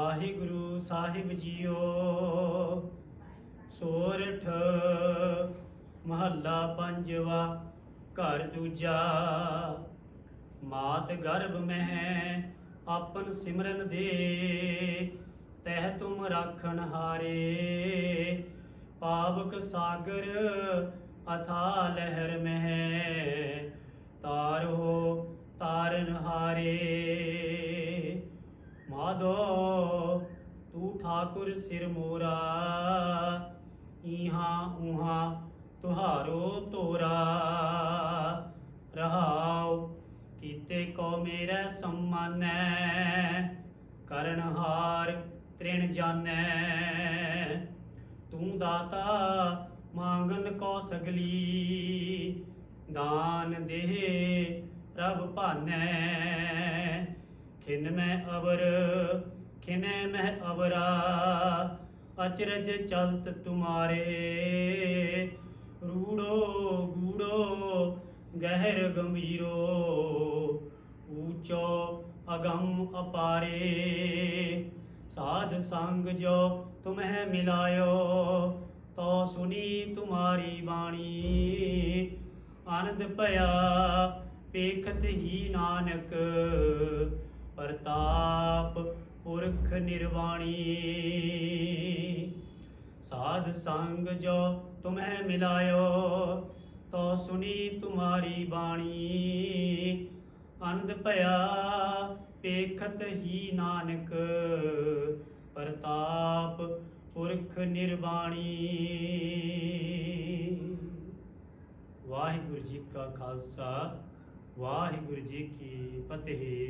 ਵਾਹਿਗੁਰੂ ਸਾਹਿਬ JIO. ਸੋਰਠ ਮਹੱਲਾ ਪੰਜਵਾ, ਘਰ ਦੂਜਾ। ਮਾਤ ਗਰਭ ਮਹਿ ਆਪਨ ਸਿਮਰਨ ਦੇ, ਤਹਿ ਤੁਮ ਰਾਖਣ ਹਾਰੇ। ਪਾਵਕ ਸਾਗਰ ਅਥਾ ਲਹਿਰ ਮਹਿ ਠਾਕੁਰ ਸਿਰ ਮੋਰਾ। ਇਹਾਂ ਉਹਾ ਤੁਹਾਰੋ ਤੋਰਾ। ਰਹਾਉ ਕੀਤੇ ਕੋ ਮੇਰੇ ਸੰਮਾਨੈ ਕਰਨਹਾਰ ਤ੍ਰਿਣ ਜਾਣੈ ਤੂੰ ਦਾਤਾ ਮੰਗਨ ਕੋ ਸਗਲੀ, ਦਾਨ ਦੇ ਰਬ ਭਾਨੈ। ਖਿਨ ਮੈਂ ਅਵਰ ਖਿਨੈ ਮੈਂ ਅਵਰਾ ਅਚਰਜ ਚਲਤ ਤੁਮਾਰੇ। ਰੂੜੋ ਗੂੜੋ, ਗਹਿਰ ਗੰਭੀਰੋ, ਊਚੋ ਅਗੰਮ ਅਪਾਰੇ। ਸਾਧ ਸੰਗ ਜੋ ਤੁਮਹਿ ਮਿਲਾਇਓ, ਤੋ ਸੁਨੀ ਤੁਮਾਰੀ ਬਾਣੀ। ਆਨੰਦ ਭਇਆ, ਪੇਖਤ ਹੀ ਨਾਨਕ ਪੁਰਖ ਨਿਰਵਾਣੀ। ਸਾਧ ਸੰਗ ਜੋ ਤੁਮਹਿ ਮਿਲਾਇਓ, ਤੋ ਸੁਨੀ ਤੁਮਾਰੀ ਬਾਣੀ। ਆਨੰਦ ਭਇਆ ਪੇਖਤ ਹੀ ਨਾਨਕ, ਪ੍ਰਤਾਪ ਪੁਰਖ ਨਿਰਵਾਣੀ। ਵਾਹਿਗੁਰੂ ਜੀ ਕਾ ਖਾਲਸਾ, ਵਾਹਿਗੁਰੂ ਜੀ ਕੀ ਫਤਿਹ।